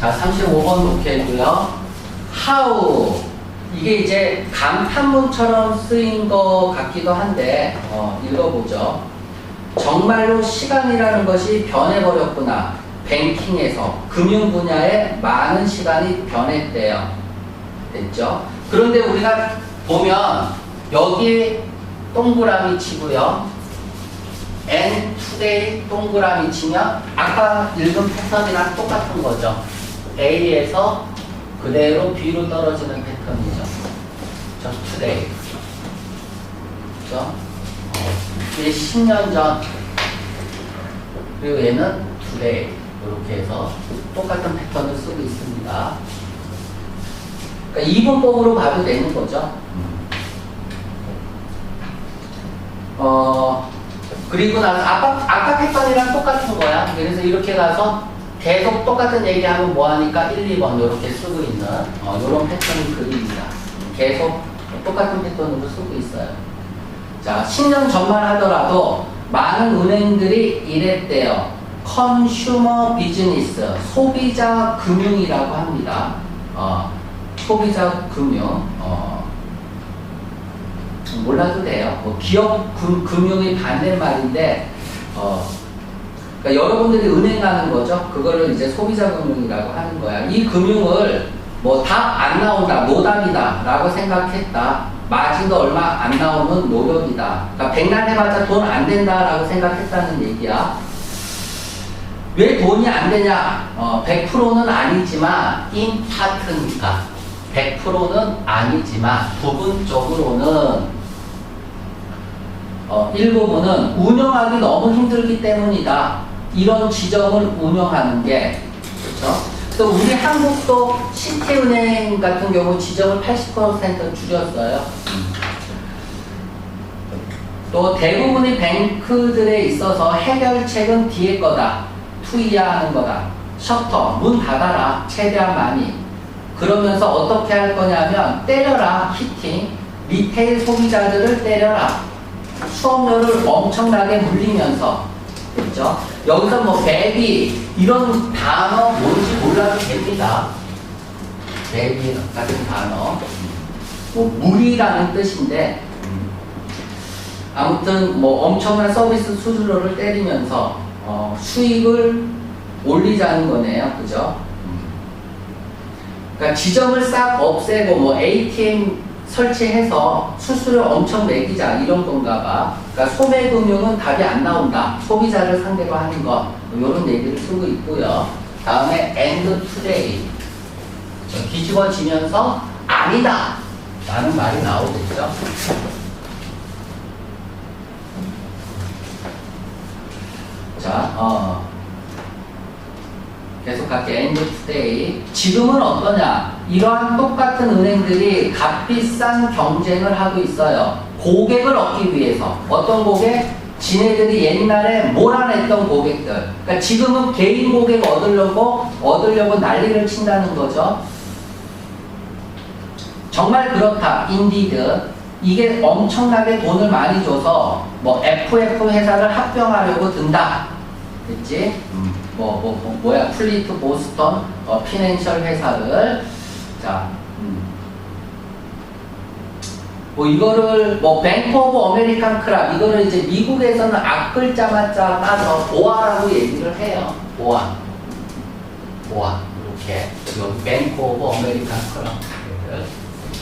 자, 35번 놓게고요. how 이게 이제 감탄문처럼 쓰인 것 같기도 한데 어, 읽어보죠. 정말로 시간이라는 것이 변해버렸구나. 뱅킹에서 금융 분야에 많은 시간이 변했대요. 됐죠? 그런데 우리가 보면 여기 동그라미 치고요. and today 동그라미 치면 아까 읽은 패턴이랑 똑같은 거죠. A에서 그대로 B로 떨어지는 패턴이죠. 저 today. 그죠? 어, 이게 10년 전. 그리고 얘는 today. 이렇게 해서 똑같은 패턴을 쓰고 있습니다. 그러니까 이분법으로 봐도 되는 거죠. 어, 그리고 나서 아까, 아까 패턴이랑 똑같은 거야. 그래서 이렇게 가서 계속 똑같은 얘기하면 뭐하니까 1, 2번 이렇게 쓰고 있는 어, 이런 패턴이 그립니다. 계속 똑같은 패턴으로 쓰고 있어요. 자, 10년 전만 하더라도 많은 은행들이 이랬대요. 컨슈머 비즈니스, 소비자 금융이라고 합니다. 어, 소비자 금융, 어, 몰라도 돼요. 뭐 기업 금, 금융의 반대말인데, 어, 그러니까 여러분들이 은행 가는 거죠. 그거를 이제 소비자 금융이라고 하는 거야. 이 금융을 뭐 답 안 나온다, 노답이다 라고 생각했다. 마진도 얼마 안 나오는 노력이다. 그러니까 백날 해봤자 돈 안 된다 라고 생각했다는 얘기야. 왜 돈이 안 되냐? 어, 100%는 아니지만 인 파트니까 100%는 아니지만 부분적으로는 어, 일부분은 운영하기 너무 힘들기 때문이다. 이런 지점을 운영하는 게 그렇죠. 또 우리 한국도 시티은행 같은 경우 지점을 80% 줄였어요. 또 대부분의 뱅크들에 있어서 해결책은 뒤에 거다. 투이하는 거다. 셔터, 문 닫아라. 최대한 많이. 그러면서 어떻게 할 거냐면 때려라. 히팅. 리테일 소비자들을 때려라. 수업료를 엄청나게 물리면서 됐죠? 여기서 뭐 베비 이런 단어 뭔지 몰라도 됩니다. 베비 같은 단어. 뭐 물이라는 뜻인데 아무튼 뭐 엄청난 서비스 수수료를 때리면서 어, 수익을 올리자는 거네요. 그죠? 그러니까 지점을 싹 없애고 뭐 ATM 설치해서 수수료 엄청 매기자 이런 건가 봐. 그러니까 소매금융은 답이 안 나온다. 소비자를 상대로 하는 것. 이런 얘기를 쓰고 있고요. 다음에 end today. 저 뒤집어지면서 아니다. 라는 말이 나오겠죠. 자, 어. 계속 갈게. end today. 지금은 어떠냐? 이러한 똑같은 은행들이 값비싼 경쟁을 하고 있어요. 고객을 얻기 위해서. 어떤 고객? 지네들이 옛날에 몰아냈던 고객들. 그러니까 지금은 개인 고객 얻으려고, 얻으려고 난리를 친다는 거죠. 정말 그렇다. 인디드. 이게 엄청나게 돈을 많이 줘서 뭐 FF 회사를 합병하려고 든다. 됐지? 뭐, 뭐, 뭐, 뭐야, 플리트 보스턴, 어, 피낸셜 회사를, 자, 음. 뭐, 이거를, 뭐, 뱅크 오브 어메리칸 크랍, 이거를 이제 미국에서는 앞글자만 짜 따서 보아라고 얘기를 해요. 보아. 보아. 이렇게. 여기 뱅크 오브 어메리칸 크랍.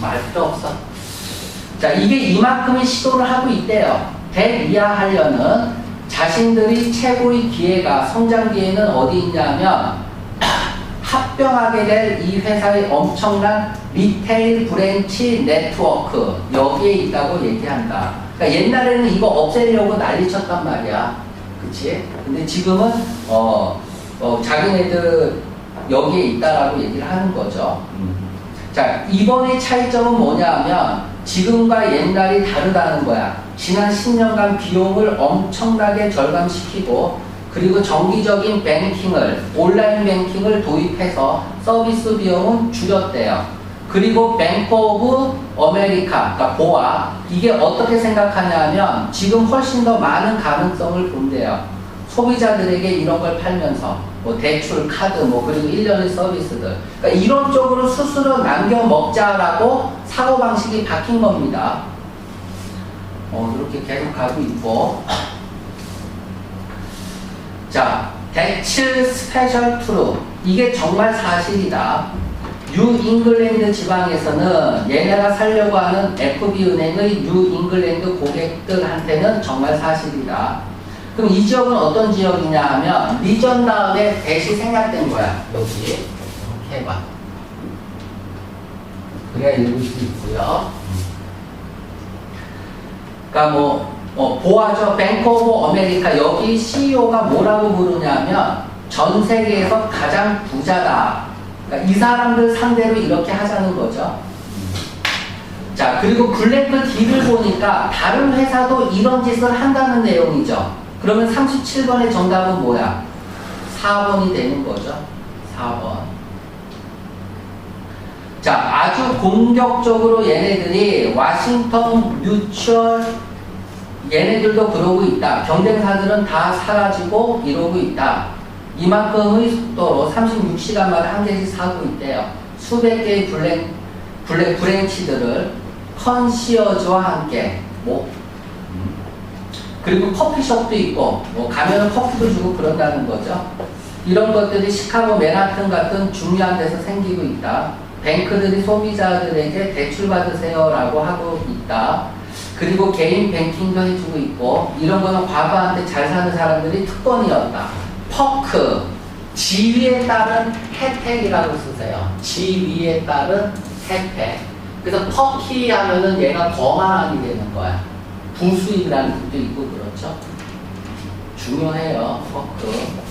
말 필요 없어. 자, 이게 이만큼의 시도를 하고 있대요. 대이하 하려는 자신들이 최고의 기회가 성장 기회는 어디 있냐면 합병하게 될 이 회사의 엄청난 리테일 브랜치 네트워크 여기에 있다고 얘기한다. 그러니까 옛날에는 이거 없애려고 난리쳤단 말이야. 그치? 근데 지금은 어, 어 자기네들 여기에 있다라고 얘기를 하는 거죠. 자, 이번의 차이점은 뭐냐면 지금과 옛날이 다르다는 거야. 지난 10년간 비용을 엄청나게 절감시키고 그리고 정기적인 뱅킹을 온라인 뱅킹을 도입해서 서비스 비용은 줄였대요. 그리고 뱅크 오브 아메리카, 그러니까 보아 이게 어떻게 생각하냐면 지금 훨씬 더 많은 가능성을 본대요. 소비자들에게 이런 걸 팔면서 뭐 대출, 카드, 뭐 그리고 1년의 서비스들. 그러니까 이런 쪽으로 스스로 남겨 먹자라고 사고 방식이 바뀐 겁니다. 어, 이렇게 계속 가고 있고. 자, 대칠 스페셜 트루. 이게 정말 사실이다. 뉴 잉글랜드 지방에서는 얘네가 살려고 하는 FB은행의 뉴 잉글랜드 고객들한테는 정말 사실이다. 그럼 이 지역은 어떤 지역이냐 하면 리전 다음에 대시 생략된 거야. 여기. 이렇게 해봐. 그래야 읽을 수 있고요. 그러니까 뭐, 뭐 보아죠. 뱅크 오브 아메리카 여기 CEO가 뭐라고 부르냐면 전 세계에서 가장 부자다. 그러니까 이 사람들 상대로 이렇게 하자는 거죠. 자, 그리고 블랙크 D를 보니까 다른 회사도 이런 짓을 한다는 내용이죠. 그러면 37번의 정답은 뭐야? 4번이 되는 거죠. 4번. 자, 아주 공격적으로 얘네들이 워싱턴 뮤추얼 얘네들도 그러고 있다. 경쟁사들은 다 사라지고 이러고 있다. 이만큼의 속도로 36시간마다 한 개씩 사고 있대요. 수백 개의 블랙, 블랙 브랜치들을 컨시어즈와 함께 뭐 그리고 커피숍도 있고 뭐 가면은 커피도 주고 그런다는 거죠. 이런 것들이 시카고 맨하튼 같은 중요한 데서 생기고 있다. 뱅크들이 소비자들에게 대출 받으세요라고 하고 있다. 그리고 개인 뱅킹도 해주고 있고 이런 거는 과거한테 잘 사는 사람들이 특권이었다. 퍼크 지위에 따른 혜택이라고 쓰세요. 지위에 따른 혜택. 그래서 퍼키 하면은 얘가 거만하게 되는 거야. 부수입이라는 뜻도 있고 그렇죠. 중요해요. 퍼크.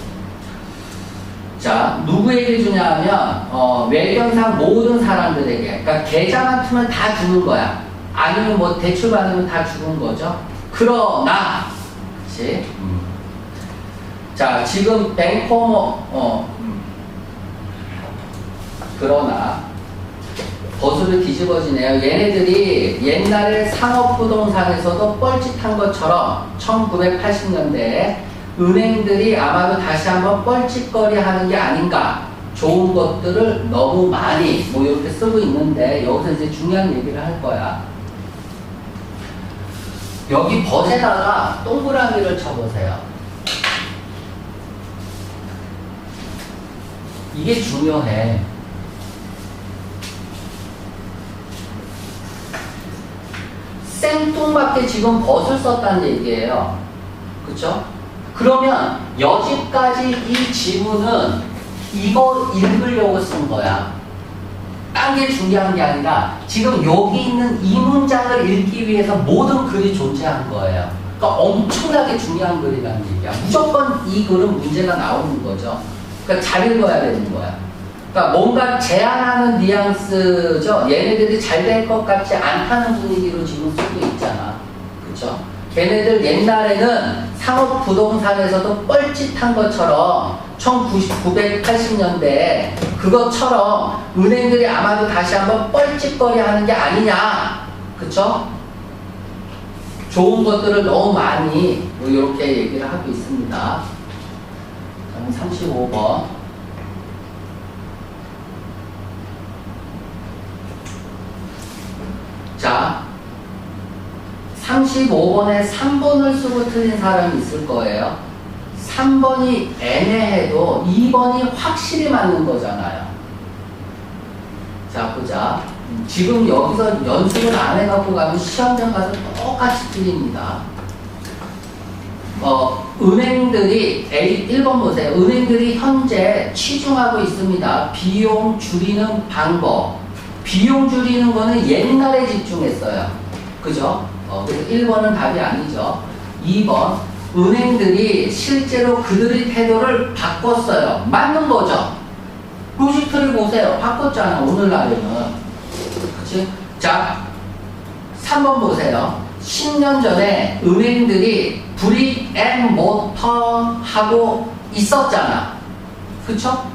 자, 누구에게 주냐 하면, 어, 외견상 모든 사람들에게. 그러니까 계좌만 투면 다 주는 거야. 아니면 뭐 대출 받으면 다 주는 거죠. 그러나, 그치? 음. 자, 지금 뱅코모, 어, 음. 그러나, 버스를 뒤집어지네요. 얘네들이 옛날에 상업부동산에서도 뻘짓한 것처럼 1980년대에 은행들이 아마도 다시 한번 뻘짓거리 하는 게 아닌가. 좋은 것들을 너무 많이 뭐 이렇게 쓰고 있는데 여기서 이제 중요한 얘기를 할 거야. 여기 벗에다가 동그라미를 쳐보세요. 이게 중요해. 생뚱맞게 지금 벗을 썼다는 얘기예요. 그쵸? 그러면 여기까지 이 지문은 이거 읽으려고 쓴 거야. 딴게 중요한 게 아니라 지금 여기 있는 이 문장을 읽기 위해서 모든 글이 존재한 거예요. 그러니까 엄청나게 중요한 글이라는 얘기야. 무조건 이 글은 문제가 나오는 거죠. 그러니까 잘 읽어야 되는 거야. 그러니까 뭔가 제안하는 뉘앙스죠. 얘네들이 잘 될 것 같지 않다는 분위기로 지금 쓰고 있잖아. 그쵸? 걔네들 옛날에는 상업 부동산에서도 뻘짓한 것처럼 1980년대에 그것처럼 은행들이 아마도 다시 한번 뻘짓거리 하는 게 아니냐. 그쵸? 좋은 것들을 너무 많이 뭐 이렇게 얘기를 하고 있습니다. 35번. 자, 35번에 3번을 쓰고 틀린 사람이 있을 거예요. 3번이 애매해도 2번이 확실히 맞는 거잖아요. 자, 보자. 지금 여기서 연습을 안 해갖고 가면 시험장 가서 똑같이 틀립니다. 어, 은행들이, A, 1번 보세요. 은행들이 현재 치중하고 있습니다. 비용 줄이는 방법. 비용 줄이는 거는 옛날에 집중했어요. 그죠? 어, 그래서 1번은 답이 아니죠. 2번. 은행들이 실제로 그들의 태도를 바꿨어요. 맞는 거죠? 로지트를 보세요. 바꿨잖아, 오늘날에는. 그치? 자, 3번 보세요. 10년 전에 은행들이 브릭 앤 모터 하고 있었잖아. 그쵸?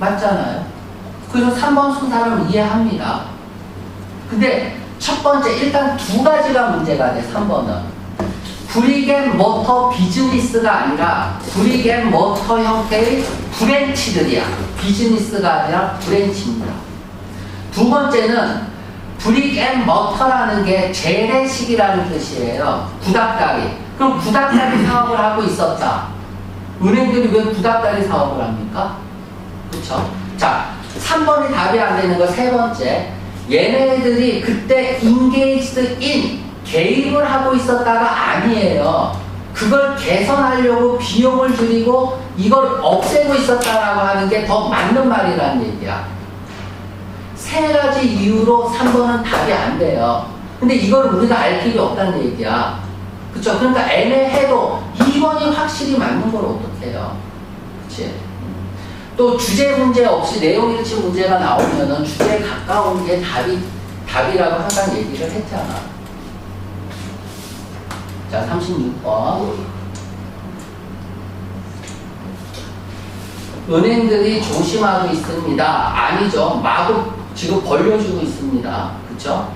맞잖아요. 그래서 3번 쓴 사람은 이해합니다. 근데 첫 번째, 일단 두 가지가 문제가 돼, 3번은. 브리겐 모터 비즈니스가 아니라 브리겐 모터 형태의 브랜치들이야. 비즈니스가 아니라 브랜치입니다. 두 번째는 브릭 앤 머터라는 게 재래식이라는 뜻이에요. 구닥다리. 그럼 구닥다리 사업을 하고 있었다. 은행들이 왜 구닥다리 사업을 합니까? 그쵸? 자, 3번이 답이 안 되는 거 세 번째. 얘네들이 그때 in 개입을 하고 있었다가 아니에요. 그걸 개선하려고 비용을 들이고 이걸 없애고 있었다라고 하는 게 더 맞는 말이라는 얘기야. 세 가지 이유로 3번은 답이 안 돼요. 근데 이걸 우리가 알 필요 없다는 얘기야. 그쵸? 그러니까 애매해도 2번이 확실히 맞는 걸 어떡해요? 그치? 또 주제 문제 없이 내용 일치 문제가 나오면은 주제에 가까운 게 답이, 답이라고 항상 얘기를 했잖아. 자, 36번. 은행들이 조심하고 있습니다. 아니죠. 마구 지금 벌려주고 있습니다. 그쵸?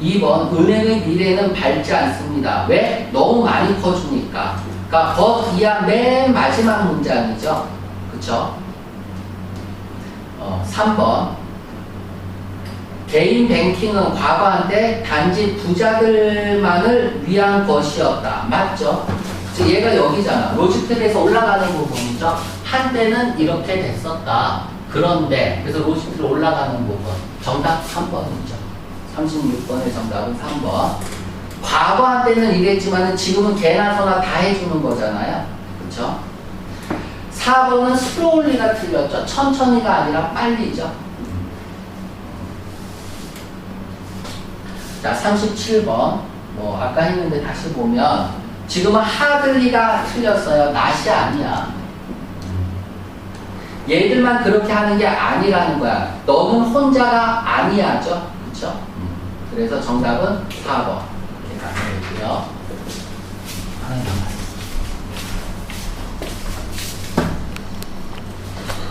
2번, 은행의 미래는 밝지 않습니다. 왜? 너무 많이 커주니까. 그러니까 버 이하 맨 마지막 문장이죠. 그쵸? 어, 3번. 개인 뱅킹은 과거한테 단지 부자들만을 위한 것이었다. 맞죠? 즉 얘가 여기잖아. 로지틀에서 올라가는 부분이죠. 한때는 이렇게 됐었다. 그런데 그래서 로지틀 올라가는 부분. 정답 3번이죠. 36번의 정답은 3번. 과거한테는 이랬지만 지금은 개나 소나 다 해주는 거잖아요. 그렇죠? 4번은 슬로울리가 틀렸죠. 천천히가 아니라 빨리죠. 자, 37번. 뭐, 아까 했는데 다시 보면, 지금은 하들리가 틀렸어요. 낫이 아니야. 얘들만 그렇게 하는 게 아니라는 거야. 너는 혼자가 아니야죠. 그쵸? 그래서 정답은 4번. 이렇게 가면 되고요.